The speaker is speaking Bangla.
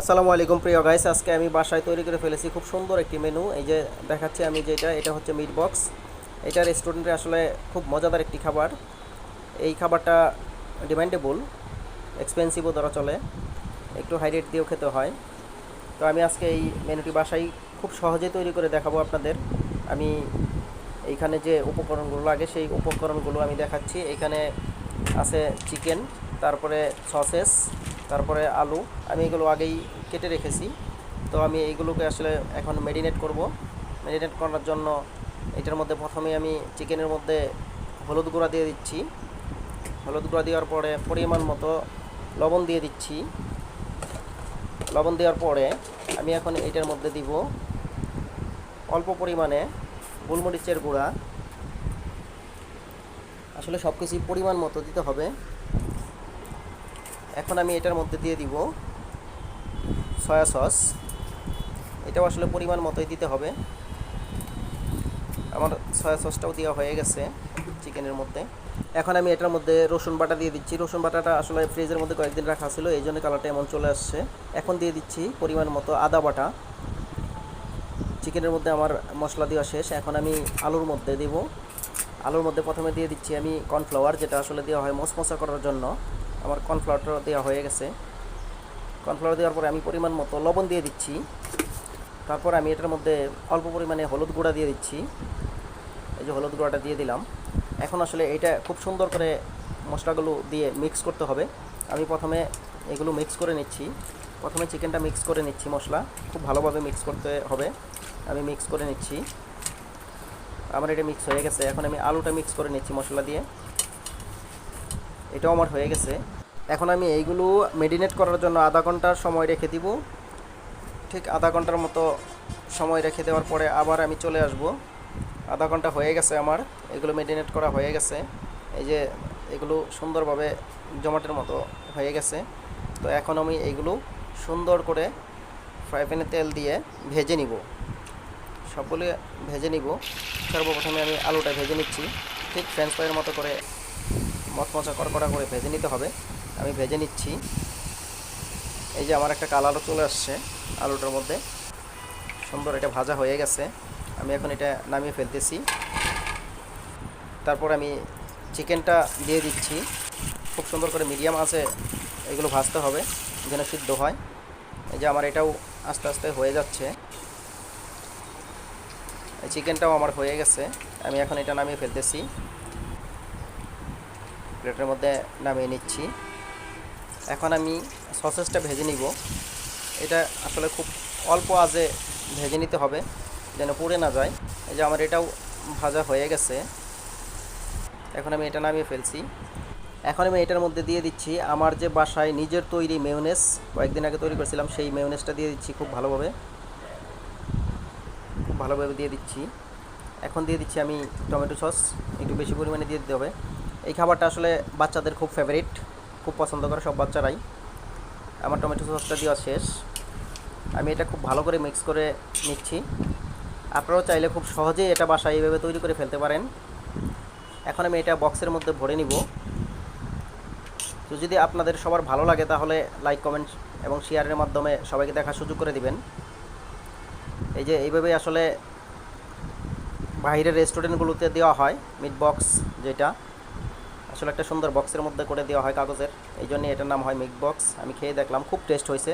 আসসালামু আলাইকুম প্রিয় গাইস আজকে আমি বাসায় তৈরি করে ফেলেছি খুব সুন্দর একটি মেনু এই যে দেখাচ্ছি আমি যেটা, এটা হচ্ছে মিট বক্স এটা রেস্টুরেন্টে আসলে খুব মজাদার একটি খাবার। এই খাবারটা ডিমান্ডেবল এক্সপেন্সিভও ধরা চলে। একটু হাই রেট দিয়েও খেতে হয়। তো আমি আজকে এই মেনুটি বাসায় খুব সহজে তৈরি করে দেখাবো আপনাদের। আমি এইখানে যে উপকরণগুলো লাগে, সেই উপকরণগুলো আমি দেখাচ্ছি। এখানে আছে চিকেন তারপরে সসেস তারপরে আলু, আমি এগুলো আগেই কেটে রেখেছি। তো আমি এইগুলোকে আসলে এখন মেরিনেট করব। মেরিনেট করার জন্য এটার মধ্যে প্রথমে আমি চিকেনের মধ্যে হলুদ গুঁড়া দিয়ে দিচ্ছি। হলুদ গুঁড়া দেওয়ার পরে পরিমাণ মতো লবণ দিয়ে দিচ্ছি। লবণ দেওয়ার পরে আমি এখন এটার মধ্যে দিব অল্প পরিমাণে গোলমরিচের গুঁড়া। আসলে সব কিছুই পরিমাণ মতো দিতে হবে। এখন আমি এটার মধ্যে দিয়ে দিব সয়া সস। এটাও আসলে পরিমাণ মতোই দিতে হবে। আমার সয়া সসটাও দেওয়া হয়ে গেছে চিকেনের মধ্যে। এখন আমি এটার মধ্যে রসুন বাটা দিয়ে দিচ্ছি। রসুন বাটাটা আসলে ফ্রিজের মধ্যে কয়েকদিন রাখা ছিল, এই জন্য কালারটা এমন চলে আসছে। এখন দিয়ে দিচ্ছি পরিমাণ মতো আদা বাটা। চিকেনের মধ্যে আমার মশলা দেওয়া শেষ। এখন আমি আলুর মধ্যে দেব। আলুর মধ্যে প্রথমে দিয়ে দিচ্ছি আমি কর্নফ্লাওয়ার, যেটা আসলে দেওয়া হয় মশমশা করার জন্য। আমার কর্নফ্লাওয়ারটা দেওয়া হয়ে গেছে। কর্নফ্লাওয়ার দেওয়ার পরে আমি পরিমাণ মতো লবণ দিয়ে দিচ্ছি। তারপর আমি এটার মধ্যে অল্প পরিমাণে হলুদ গুঁড়া দিয়ে দিচ্ছি। এই যে হলুদ গুঁড়াটা দিয়ে দিলাম। এখন আসলে এটা খুব সুন্দর করে মশলাগুলো দিয়ে মিক্স করতে হবে। আমি প্রথমে এগুলো মিক্স করে নিচ্ছি। প্রথমে চিকেনটা মিক্স করে নিচ্ছি মশলা। খুব ভালোভাবে মিক্স করতে হবে। আমি মিক্স করে নিচ্ছি। আমার এটা মিক্স হয়ে গেছে। এখন আমি আলুটা মিক্স করে নিচ্ছি মশলা দিয়ে। এটাও আমার হয়ে গেছে। এখন আমি এইগুলো মেডিনেট করার জন্য আধা ঘণ্টার সময় রেখে দিব। ঠিক আধা ঘণ্টার মতো সময় রেখে দেওয়ার পরে আবার আমি চলে আসব। আধা ঘণ্টা হয়ে গেছে আমার, এগুলো মেডিনেট করা হয়ে গেছে। এই যে এগুলো সুন্দরভাবে জমাটের মতো হয়ে গেছে। তো এখন আমি এইগুলো সুন্দর করে ফ্রাই প্যানে তেল দিয়ে ভেজে নিব। সবগুলো ভেজে নিব। সর্বপ্রথমে আমি আলুটা ভেজে নিচ্ছি। ঠিক ফ্রেঞ্চ ফ্রাইয়ের মতো করে মচমচা কড়কড়া করে ভেজে নিতে হবে। আমি ভেজে নিচ্ছি। এই যে আমার একটা কালারও চলে আসছে আলুটার মধ্যে। সুন্দর এটা ভাজা হয়ে গেছে। আমি এখন এটা নামিয়ে ফেলতেছি। তারপর আমি চিকেনটা দিয়ে দিচ্ছি। খুব সুন্দর করে মিডিয়াম আছে এগুলো ভাজতে হবে যেন সিদ্ধ হয়। এই যে আমার এটাও আস্তে আস্তে হয়ে যাচ্ছে। চিকেনটাও আমার হয়ে গেছে। আমি এখন এটা নামিয়ে ফেলতেছি। প্লেটের মধ্যে নামিয়ে নিচ্ছি। এখন আমি সসেসটা ভেজে নিব। এটা আসলে খুব অল্প আজে ভেজে নিতে হবে, যেন পুড়ে না যায়। এই যে আমার এটাও ভাজা হয়ে গেছে। এখন আমি এটা নামিয়ে ফেলছি। এখন আমি এটার মধ্যে দিয়ে দিচ্ছি আমার যে বাসায় নিজের তৈরি মেয়নেস, কয়েকদিন আগে তৈরি করেছিলাম, সেই মেয়নেসটা দিয়ে দিচ্ছি খুব ভালোভাবে। খুব ভালোভাবে দিয়ে দিচ্ছি। এখন দিয়ে দিচ্ছি আমি টমেটো সস, একটু বেশি পরিমাণে দিয়ে দিতে হবে। এই খাবারটা আসলে বাচ্চাদের খুব ফেভারিট খুব পছন্দ করে সব বাচ্চারাই। আমার টমেটো সসটা দেওয়া শেষ। আমি এটা খুব ভালো করে মিক্স করে নিচ্ছি। আপনারাও চাইলে খুব সহজেই এটা বাসায় এইভাবে তৈরি করে ফেলতে পারেন। এখন আমি এটা বক্সের মধ্যে ভরে নিব। তো যদি আপনাদের সবার ভালো লাগে তাহলে লাইক কমেন্ট এবং শেয়ারের মাধ্যমে সবাইকে দেখার সুযোগ করে দিবেন। এই যে এইভাবে আসলে বাইরের রেস্টুরেন্টগুলোতে দেওয়া হয় মিট বক্স যেটা। আসলে একটা সুন্দর বক্সের মধ্যে করে দেওয়া হয় কাগজের। এই জন্য এটার নাম হয় মিক বক্স আমি খেয়ে দেখলাম, খুব টেস্ট হয়েছে।